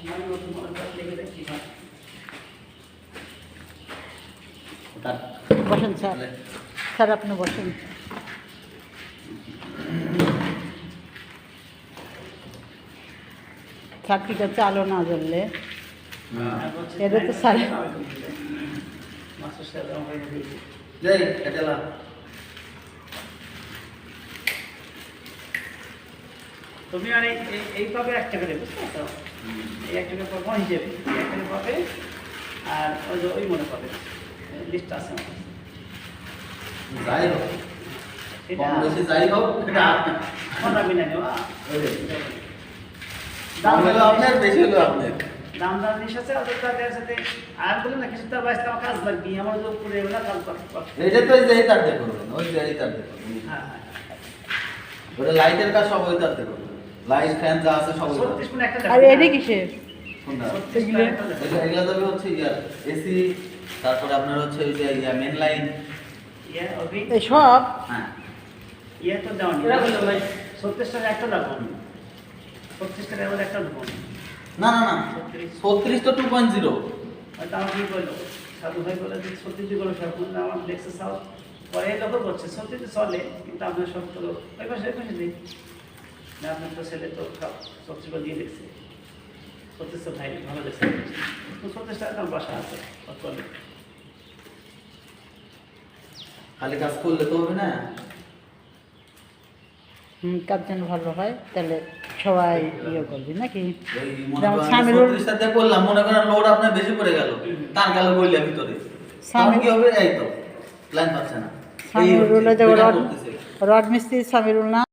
আমার নতুন হয় বসেন স্যার। স্যার আপনি বসেন। চাকরিটা চালও না ধরলে আর এটা তো সারি। মাস্টার সাহেব আমার হয়ে গেছে। যাই কেটেলা তুমি আর এই- এই- এইভাবে একটা করে বুঝতে পারছ এই একটা করে পাবো হিসেবে। একটা পাবে আর ওই যে ওই মনে পাবে। লিস্ট আছে যাই হোক। কম বেশি যাই হোক এটা রাখবি না। নেওয়া দাম হলো আপনার বেশি হলো আপনার। দাম দাম জিনিস আছে ওদের তাদের সাথে আর না কিছু তার বাঁচতে আমার কাজ লাগবে আমার লোক করে এগুলো কাজ করতে এটা তো ওই তার ওই তার হ্যাঁ হ্যাঁ ওটা লাইটের কাজ সব ওই তার করবেন। লাইট ফ্যান যা আছে সব আর এটা কিসের। এগুলো- তবে হচ্ছে ইয়ার এসি তারপরে আপনার হচ্ছে ওই যে ইয়া মেন লাইন ইয়ে এই সব? হ্যাঁ। ইয়ে তো ভাই। ছত্রিশ টাকা একটা দেখো ছত্রিশ টাকা এবার একটা দেখো না না না। ছত্রিশ। তো টু পয়েন্ট জিরো আমার কি বলল সাধু ভাই বলে যে ছত্রিশ দিগুলো সব আমার দেখছে পরে লক্ষ্য করছে ছত্রিশ চলে কিন্তু আপনার সব তো ওই পাশে ওই পাশে দিই। না আপনার তো ছেলে তো দিয়ে দেখছে। ভাই ভালো দেখছে। আমার বাসা আছে খালি কাজ করলে তো হবে না। হুম, কাজ যেন ভালো হয় তাহলে সবাই ইয়ে করবি নাকি? মনে করলাম মনে করেন লোড আপনার বেশি পড়ে গেল। তার গেল বললে ভিতরে। তখন কি হবে? এই তো লাইন পাচ্ছে না। রড মিস্ত্রি না।